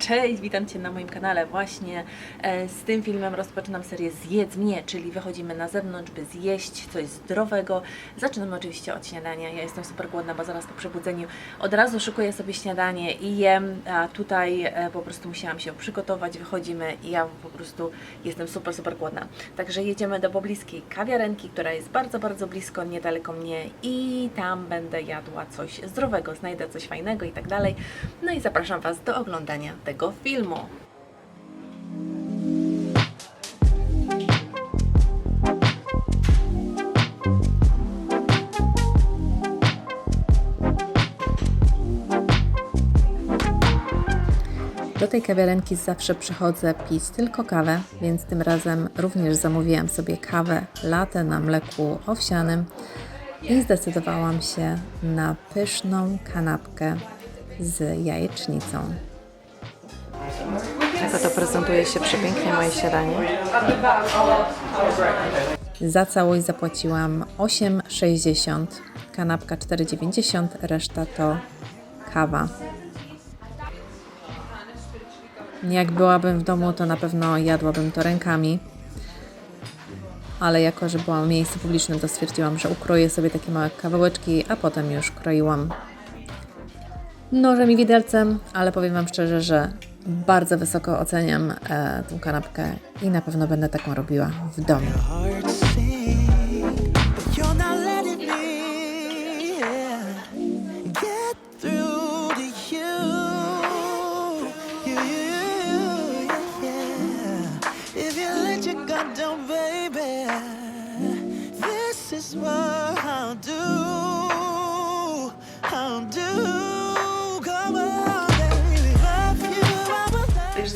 Cześć, witam Cię na moim kanale. Właśnie e, z tym filmem rozpoczynam serię Zjedz mnie, czyli wychodzimy na zewnątrz, by zjeść coś zdrowego. Zaczynamy oczywiście od śniadania. Ja jestem super głodna, bo zaraz po przebudzeniu od razu szykuję sobie śniadanie i jem. A tutaj e, po prostu musiałam się przygotować, wychodzimy i ja po prostu jestem super, super głodna. Także jedziemy do pobliskiej kawiarenki, która jest bardzo, bardzo blisko, niedaleko mnie i tam będę jadła coś zdrowego, znajdę coś fajnego i tak dalej. No i zapraszam Was do oglądania tego filmu. Do tej kawiarenki zawsze przychodzę pić tylko kawę, więc tym razem również zamówiłam sobie kawę latte na mleku owsianym i zdecydowałam się na pyszną kanapkę z jajecznicą. Tak oto prezentuje się przepięknie moje śniadanie. Za całość zapłaciłam 8,60, kanapka 4,90, reszta to kawa. Jak byłabym w domu, to na pewno jadłabym to rękami. Ale jako, że byłam w miejscu publicznym, to stwierdziłam, że ukroję sobie takie małe kawałeczki, a potem już kroiłam nożem i widelcem, ale powiem Wam szczerze, że bardzo wysoko oceniam e, tą kanapkę i na pewno będę taką robiła w domu. this is what I'll do.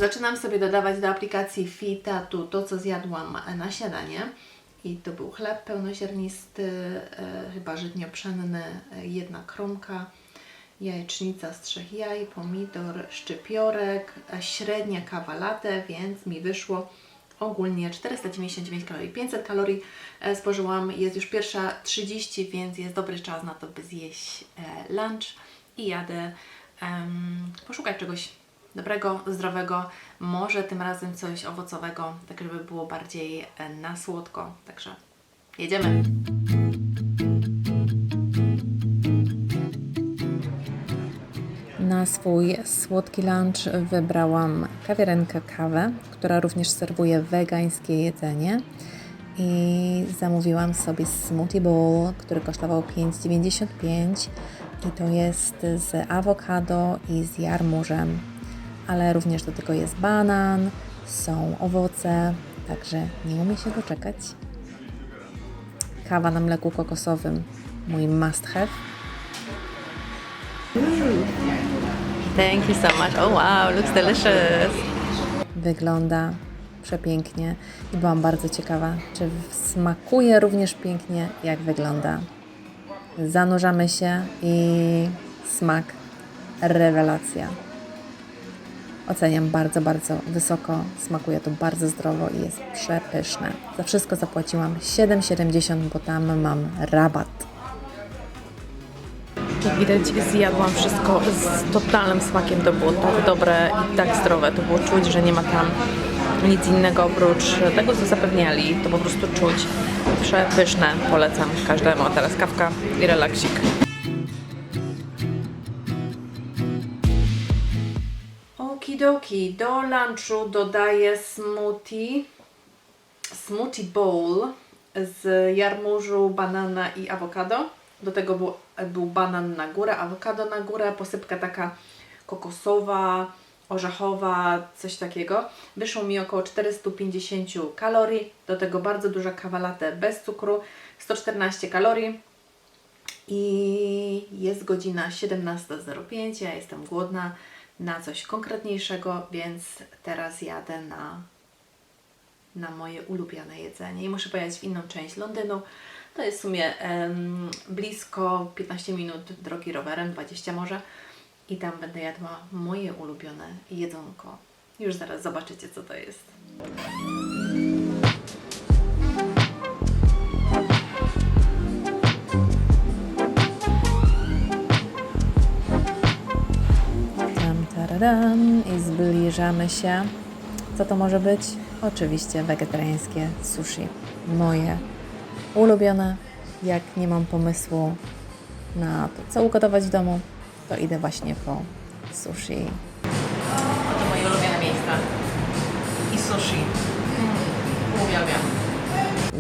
Zaczynam sobie dodawać do aplikacji Fitatu to, co zjadłam na śniadanie. I to był chleb pełnoziarnisty, e, chyba żytnio-pszenny, e, jedna kromka, jajecznica z trzech jaj, pomidor, szczypiorek, e, średnia kawa latte, więc mi wyszło ogólnie 499 kalorii. 500 kalorii spożyłam, jest już pierwsza 30, więc jest dobry czas na to, by zjeść lunch i jadę poszukać czegoś dobrego, zdrowego, może tym razem coś owocowego, tak żeby było bardziej e, na słodko. Także jedziemy. Na swój słodki lunch wybrałam kawiarenkę kawę, która również serwuje wegańskie jedzenie. I zamówiłam sobie smoothie bowl, który kosztował 5,95 i to jest z awokado i z jarmużem, ale również do tego jest banan, są owoce, także nie umie się doczekać. Kawa na mleku kokosowym, mój must have. Thank you so much. Oh wow, looks delicious. Wygląda przepięknie i byłam bardzo ciekawa, czy smakuje również pięknie, jak wygląda. Zanurzamy się i smak rewelacja. Oceniam bardzo, bardzo wysoko. Smakuje to bardzo zdrowo i jest przepyszne. Za wszystko zapłaciłam 7,70, bo tam mam rabat. Jak widać, zjadłam wszystko z totalnym smakiem. To było tak dobre i tak zdrowe. To było czuć, że nie ma tam nic innego oprócz tego, co zapewniali. To po prostu czuć. Przepyszne. Polecam każdemu. Teraz kawka i relaksik. Do lunchu dodaję smoothie. Smoothie bowl z jarmużu, banana i awokado. Do tego był, był banan na górę, awokado na górę, posypka taka kokosowa, orzechowa, coś takiego. Wyszło mi około 450 kalorii, do tego bardzo duża kawa latte bez cukru, 114 kalorii. I jest godzina 17.05, ja jestem głodna na coś konkretniejszego, więc teraz jadę na na moje ulubione jedzenie i muszę pojechać w inną część Londynu. To jest w sumie em, blisko 15 minut drogi rowerem, 20 może. I tam będę jadła moje ulubione jedzonko. Już zaraz zobaczycie, co to jest. Zbliżamy się. Co to może być? Oczywiście wegetariańskie sushi. Moje ulubione. Jak nie mam pomysłu na to, co ugotować w domu, to idę właśnie po sushi.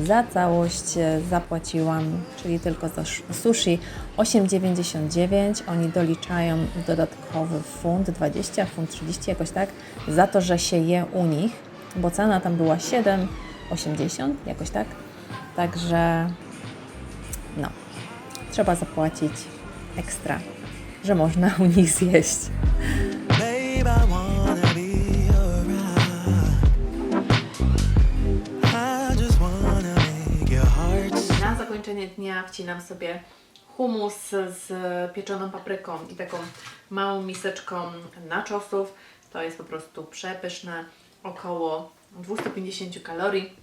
Za całość e, zapłaciłam, czyli tylko za sushi 8,99. Oni doliczają dodatkowy funt 20, funt 30 jakoś tak, za to, że się je u nich, bo cena tam była 7,80 jakoś tak. Także no, trzeba zapłacić ekstra, że można u nich zjeść. Zakończenie dnia wcinam sobie humus z pieczoną papryką i taką małą miseczką nachosów. To jest po prostu przepyszne, około 250 kalorii.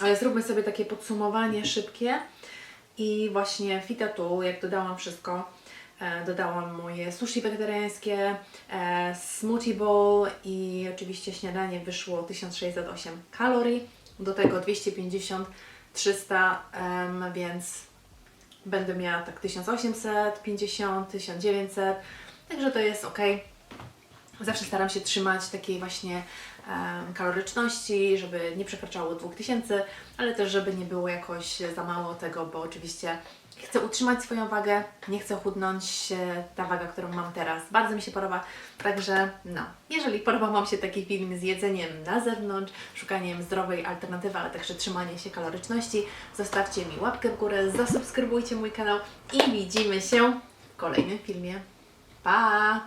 Ale zróbmy sobie takie podsumowanie szybkie i właśnie fita tu, jak dodałam wszystko, e, dodałam moje sushi wegetariańskie, e, smoothie bowl i oczywiście śniadanie wyszło 1608 kalorii, do tego 250, 300, em, więc będę miała tak 1850, 1900, także to jest ok. Zawsze staram się trzymać takiej właśnie kaloryczności, żeby nie przekraczało 2000, ale też żeby nie było jakoś za mało tego, bo oczywiście chcę utrzymać swoją wagę, nie chcę chudnąć ta waga, którą mam teraz. Bardzo mi się podoba, także no, jeżeli podobał Wam się taki film z jedzeniem na zewnątrz, szukaniem zdrowej alternatywy, ale także trzymanie się kaloryczności, zostawcie mi łapkę w górę, zasubskrybujcie mój kanał i widzimy się w kolejnym filmie. Pa!